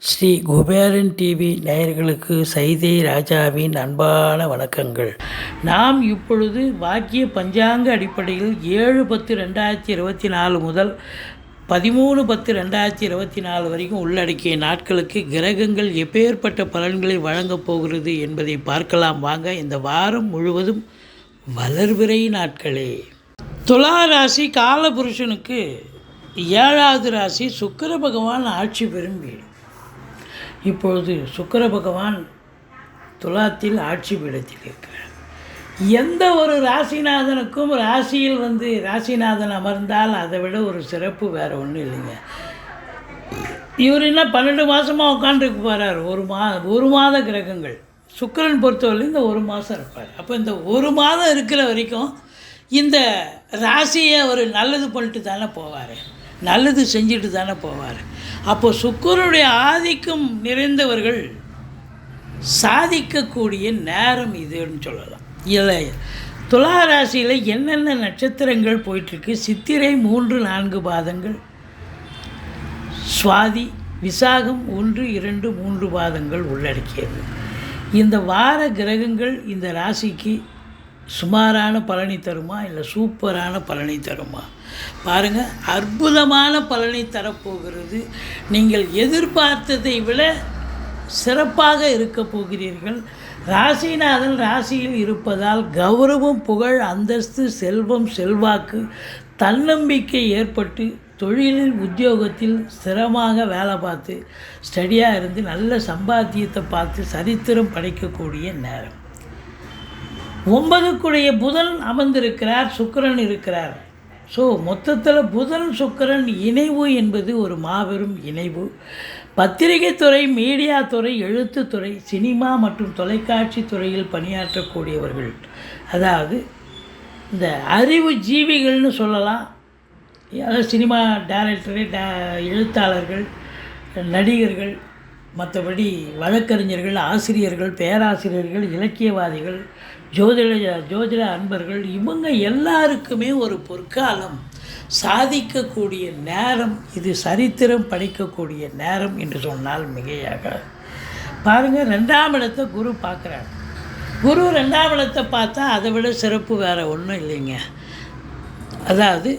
Sri Kuberan TV நேயர்களுக்கு சைதை ராஜாவின் அன்பான வணக்கங்கள். நாம் இப்பொழுது வாக்கிய பஞ்சாங்க அடிப்படையில் ஏழு பத்து ரெண்டாயிரத்தி இருபத்தி நாலு முதல் பதிமூணு பத்து ரெண்டாயிரத்தி இருபத்தி நாலு வரைக்கும் உள்ளடக்கிய நாட்களுக்கு கிரகங்கள் எப்பேற்பட்ட பலன்களை வழங்கப் போகிறது என்பதை பார்க்கலாம். வாங்க இந்த வாரம் முழுவதும் வளர்விரை நாட்களே. துலா ராசி காலபுருஷனுக்கு ஏழாவது ராசி சுக்கர பகவான் ஆட்சி பெறும் வீடு. இப்பொழுது சுக்கிர பகவான் துலாத்தில் ஆட்சி பீடத்தில் இருக்கிறார். எந்த ஒரு ராசிநாதனுக்கும் ராசியில் வந்து ராசிநாதன் அமர்ந்தால் அதை விட ஒரு சிறப்பு வேறு ஒன்றும் இல்லைங்க. இவர் என்ன பன்னெண்டு மாதமாக உட்காந்துருக்கு போகிறார் ஒரு மா ஒரு மாத கிரகங்கள். சுக்கரன் பொறுத்தவரை இந்த ஒரு மாதம் இருப்பார். அப்போ இந்த ஒரு மாதம் இருக்கிற வரைக்கும் இந்த ராசியை ஒரு நல்லது பண்ணிட்டு தானே போவார். நல்லது செஞ்சுட்டு தானே போவார். அப்போ சுக்கரனுடைய ஆதிக்கம் நிறைந்தவர்கள் சாதிக்கக்கூடிய நேரம் இதுன்னு சொல்லலாம். இல்லை துலா ராசியில் என்னென்ன நட்சத்திரங்கள் போயிட்டுருக்கு? சித்திரை மூன்று நான்கு பாதங்கள். சுவாதி விசாகம் ஒன்று இரண்டு மூன்று பாதங்கள் உள்ளடக்கியது. இந்த வார கிரகங்கள் இந்த ராசிக்கு சுமாரான பலனை தருமா இல்லை சூப்பரான பலனை தருமா? பாருங்கள் அற்புதமான பலனை தரப்போகிறது. நீங்கள் எதிர்பார்த்ததை விட சிறப்பாக இருக்க போகிறீர்கள். ராசிநாதன் ராசியில் இருப்பதால் கௌரவம் புகழ் அந்தஸ்து செல்வம் செல்வாக்கு தன்னம்பிக்கை ஏற்பட்டு தொழிலில் உத்தியோகத்தில் ஸ்திரமாக வேலை பார்த்து ஸ்டடியாக இருந்து நல்ல சம்பாத்தியத்தை பார்த்து சரித்திரம் படைக்கக்கூடிய நேரம். ஒன்பதுக்குடைய புதன் அமர்ந்திருக்கிறார் சுக்கரன் இருக்கிறார். ஸோ மொத்தத்தில் புதன் சுக்கிரன் இணைவு என்பது ஒரு மாபெரும் இணைவு. பத்திரிகை துறை மீடியா துறை எழுத்துத்துறை சினிமா மற்றும் தொலைக்காட்சி துறையில் பணியாற்றக்கூடியவர்கள். அதாவது இந்த அறிவு ஜீவிகள்னு சொல்லலாம். அதாவது சினிமா டைரக்டரு டே எழுத்தாளர்கள் நடிகர்கள் மற்றபடி வழக்கறிஞர்கள் ஆசிரியர்கள் பேராசிரியர்கள் இலக்கியவாதிகள் ஜோதிட ஜோதிட அன்பர்கள் இவங்க எல்லாருக்குமே ஒரு பொற்காலம். சாதிக்கக்கூடிய நேரம் இது சரித்திரம் படைக்கக்கூடிய நேரம் என்று சொன்னால் மிகையாக பாருங்கள் ரெண்டாம் இடத்தை குரு பார்க்குறாரு. குரு ரெண்டாம் இடத்தை பார்த்தா அதை விட சிறப்பு வேறு ஒன்றும் இல்லைங்க. அதாவது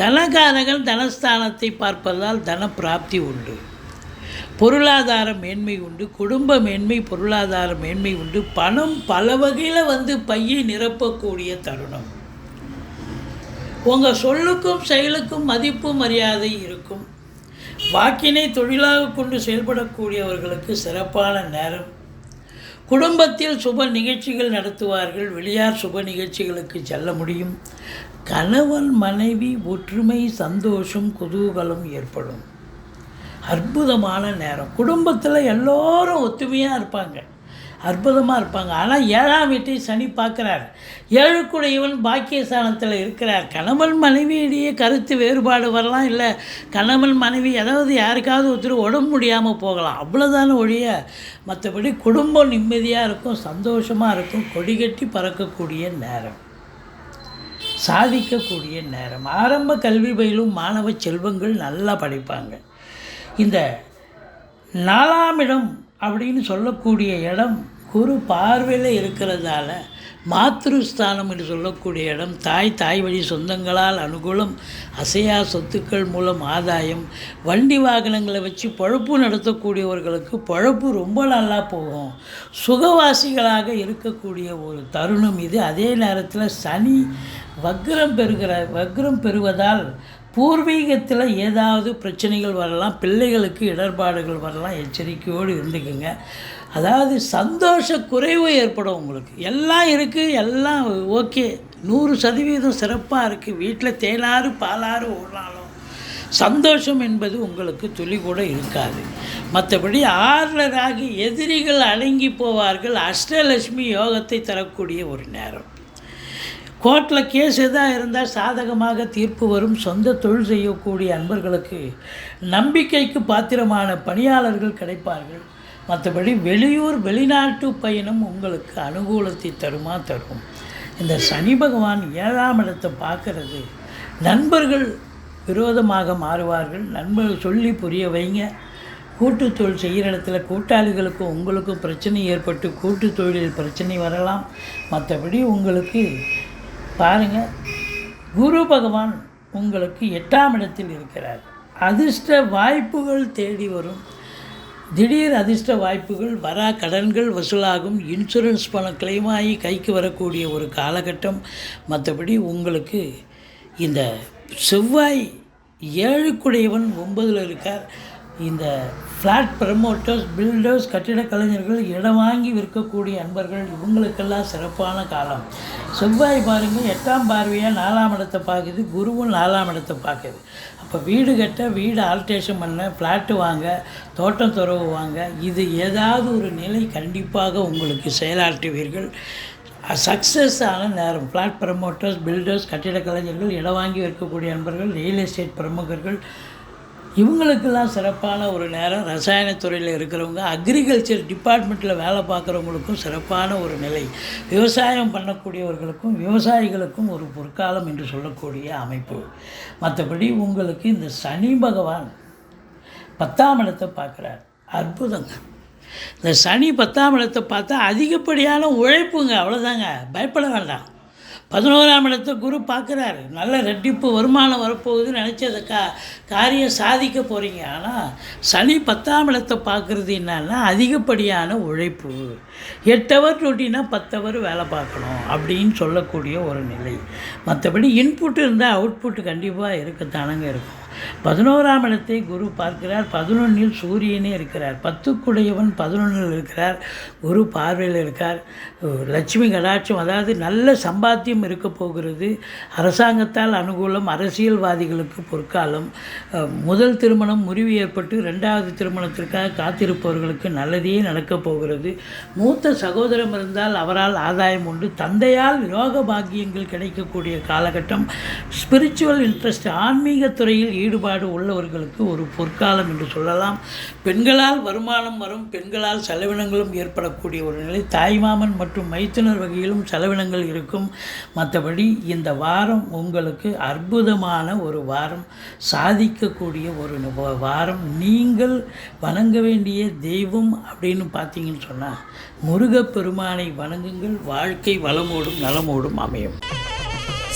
தனகாரகன் தனஸ்தானத்தை பார்ப்பதால் தன பிராப்தி உண்டு. பொருளாதார மேன்மை உண்டு குடும்ப மேன்மை பொருளாதார மேன்மை உண்டு. பணம் பல வகையில் வந்து பையை நிரப்பக்கூடிய தருணம். உங்கள் சொல்லுக்கும் செயலுக்கும் மதிப்பு மரியாதை இருக்கும். வாக்கினை தொழிலாக கொண்டு செயல்படக்கூடியவர்களுக்கு சிறப்பான நேரம். குடும்பத்தில் சுப நிகழ்ச்சிகள் நடத்துவார்கள் வெளியார் சுப நிகழ்ச்சிகளுக்கு செல்ல முடியும். கணவன் மனைவி ஒற்றுமை சந்தோஷம் குதூகலம் ஏற்படும். அற்புதமான நேரம். குடும்பத்தில் எல்லோரும் ஒத்துமையாக இருப்பாங்க. அற்புதமாக இருப்பாங்க. ஆனால் ஏழாம் வீட்டை சனி பார்க்குறார். ஏழுக்குடையவன் பாக்கியஸ்தானத்தில் இருக்கிறார். கணவன் மனைவியிடையே கருத்து வேறுபாடு வரலாம் இல்லை? கணவன் மனைவி அதாவது யாருக்காவது ஒருத்தர் உடம்பு முடியாமல் போகலாம். அவ்வளோதான ஒழிய மற்றபடி குடும்பம் நிம்மதியாக இருக்கும் சந்தோஷமாக இருக்கும். கொடிகட்டி பறக்கக்கூடிய நேரம். சாதிக்கக்கூடிய நேரம். ஆரம்ப கல்வி பயிலும் மாணவ செல்வங்கள் நல்லா படிப்பாங்க. இந்த நாலாம் இடம் அப்படின்னு சொல்லக்கூடிய இடம் குரு பார்வையில் இருக்கிறதால மாத்ருஸ்தானம் என்று சொல்லக்கூடிய இடம் தாய் தாய் வழி சொந்தங்களால் அனுகூலம் அசையா சொத்துக்கள் மூலம் ஆதாயம் வண்டி வாகனங்களை வச்சு பழப்பு நடத்தக்கூடியவர்களுக்கு பழப்பு ரொம்ப நல்லா போகும். சுகவாசிகளாக இருக்கக்கூடிய ஒரு தருணம் இது. அதே நேரத்தில் சனி வக்ரம் பெறுகிற வக்ரம் பெறுவதால் பூர்வீகத்தில் ஏதாவது பிரச்சனைகள் வரலாம் பிள்ளைகளுக்கு இடர்பாடுகள் வரலாம் எச்சரிக்கையோடு இருந்துக்குங்க. அதாவது சந்தோஷ குறைவு ஏற்படும் உங்களுக்கு. எல்லாம் இருக்குது எல்லாம் ஓகே. நூறு சதவீதம் சிறப்பாக இருக்குது வீட்டில் தேனாறு பாலாறு ஓடினாலும் சந்தோஷம் என்பது உங்களுக்கு துளி கூட இருக்காது. மற்றபடி ஆறுல எதிரிகள் அடங்கி போவார்கள். அஷ்டலட்சுமி யோகத்தை தரக்கூடிய ஒரு நேரம். கோர்ட்டில் கேஸ் எதாக இருந்தால் சாதகமாக தீர்ப்பு வரும். சொந்த தொழில் செய்யக்கூடிய அன்பர்களுக்கு நம்பிக்கைக்கு பாத்திரமான பணியாளர்கள் கிடைப்பார்கள். மற்றபடி வெளியூர் வெளிநாட்டு பயணம் உங்களுக்கு அனுகூலத்தை தருமா தரும். இந்த சனி பகவான் ஏழாம் இடத்தை பார்க்கறது. நண்பர்கள் விரோதமாக மாறுவார்கள். நண்பர்கள் சொல்லி புரிய வைங்க. கூட்டு தொழில் செய்கிற இடத்துல கூட்டாளிகளுக்கும் உங்களுக்கும் பிரச்சனை ஏற்பட்டு கூட்டு தொழிலில் பிரச்சனை வரலாம். மற்றபடி உங்களுக்கு பாருங்கள் குரு பகவான் உங்களுக்கு எட்டாம் இடத்தில் இருக்கிறார். அதிர்ஷ்ட வாய்ப்புகள் தேடி வரும். திடீர் அதிர்ஷ்ட வாய்ப்புகள் வரா கடன்கள் வசூலாகும். இன்சூரன்ஸ் பணம் claim ஆகி கைக்கு வரக்கூடிய ஒரு காலகட்டம். மற்றபடி உங்களுக்கு இந்த செவ்வாய் ஏழுக்குடையவன் ஒன்பதில் இருக்கார். இந்த ஃப்ளாட் ப்ரமோட்டர்ஸ் பில்டர்ஸ் கட்டிடக் கலைஞர்கள் இடம் வாங்கி விற்கக்கூடிய அன்பர்கள் இவங்களுக்கெல்லாம் சிறப்பான காலம். செவ்வாய் பாருங்கள் எட்டாம் பார்வையாக நாலாம் இடத்தை பார்க்குது குருவும் நாலாம் இடத்தை பார்க்குது அப்போ வீடு கட்ட வீடு ஆல்ட்ரேஷன் பண்ண ஃப்ளாட்டு வாங்க தோட்டம் துறவு வாங்க இது ஏதாவது ஒரு நிலை கண்டிப்பாக உங்களுக்கு செயலாற்றுவீர்கள். சக்ஸஸ் ஆன நேரம் ஃப்ளாட் ப்ரமோட்டர்ஸ் பில்டர்ஸ் கட்டிடக் கலைஞர்கள் இடம் வாங்கி விற்கக்கூடிய அன்பர்கள் ரியல் எஸ்டேட் பிரமுகர்கள் இவங்களுக்கெல்லாம் சிறப்பான ஒரு நேரம் ரசாயனத்துறையில் இருக்கிறவங்க அக்ரிகல்ச்சர் டிபார்ட்மெண்ட்டில் வேலை பார்க்குறவங்களுக்கும் சிறப்பான ஒரு நிலை. விவசாயம் பண்ணக்கூடியவர்களுக்கும் விவசாயிகளுக்கும் ஒரு பொற்காலம் என்று சொல்லக்கூடிய அமைப்பு. மற்றபடி உங்களுக்கு இந்த சனி பகவான் பத்தாம் இடத்தை பார்க்குறார். அற்புதங்க. இந்த சனி பத்தாம் இடத்தை பார்த்தா அதிகப்படியான உழைப்புங்க. அவ்வளோதாங்க பயப்பட வேண்டாம். பதினோராம் இடத்தை குரு பார்க்குறாரு. நல்ல ரெட்டிப்பு வருமானம் வரப்போகுதுன்னு நினச்சதை கா காரியம் சாதிக்க போகிறீங்க ஆனால் சனி பத்தாம் இடத்தை பார்க்குறது என்னன்னா அதிகப்படியான உழைப்பு. எட்டு ஹவர் ரொட்டினா பத்து ஹவர் வேலை பார்க்கணும் அப்படின்னு சொல்லக்கூடிய ஒரு நிலை. மற்றபடி இன்புட் இருந்தால் அவுட்புட் கண்டிப்பாக இருக்கத்தானங்க இருக்கும். பதினோராம் இடத்தை குரு பார்க்கிறார். பதினொன்றில் சூரியனே இருக்கிறார். பத்துக்குடையவன் பதினொன்றில் இருக்கிறார். குரு பார்வையில் இருக்கார். லட்சுமி கடாட்சம் அதாவது நல்ல சம்பாத்தியம் இருக்க போகிறது. அரசாங்கத்தால் அனுகூலம் அரசியல்வாதிகளுக்கு பொற்காலம். முதல் திருமணம் முறிவு ஏற்பட்டு ரெண்டாவது திருமணத்திற்காக காத்திருப்பவர்களுக்கு நல்லதே நடக்கப் போகிறது. மூத்த சகோதரம் இருந்தால் அவரால் ஆதாயம் உண்டு. தந்தையால் யோக பாக்கியங்கள் கிடைக்கக்கூடிய காலகட்டம். ஸ்பிரிச்சுவல் இன்ட்ரெஸ்ட் ஆன்மீக துறையில் ஈடுபாடு உள்ளவர்களுக்கு ஒரு பொற்காலம் என்று சொல்லலாம். பெண்களால் வருமானம் வரும் பெண்களால் செலவினங்களும் ஏற்படக்கூடிய ஒரு நிலை. தாய்மாமன் மற்றும் மைத்துனர் வகையிலும் செலவினங்கள் இருக்கும். மற்றபடி இந்த வாரம் உங்களுக்கு அற்புதமான ஒரு வாரம் சாதிக்கக்கூடிய ஒரு வாரம். நீங்கள் வணங்க வேண்டிய தெய்வம் அப்படின்னு பார்த்தீங்கன்னு சொன்னால் முருகப்பெருமானை வணங்குங்கள். வாழ்க்கை வளமோடும் நலமோடும் அமையும்.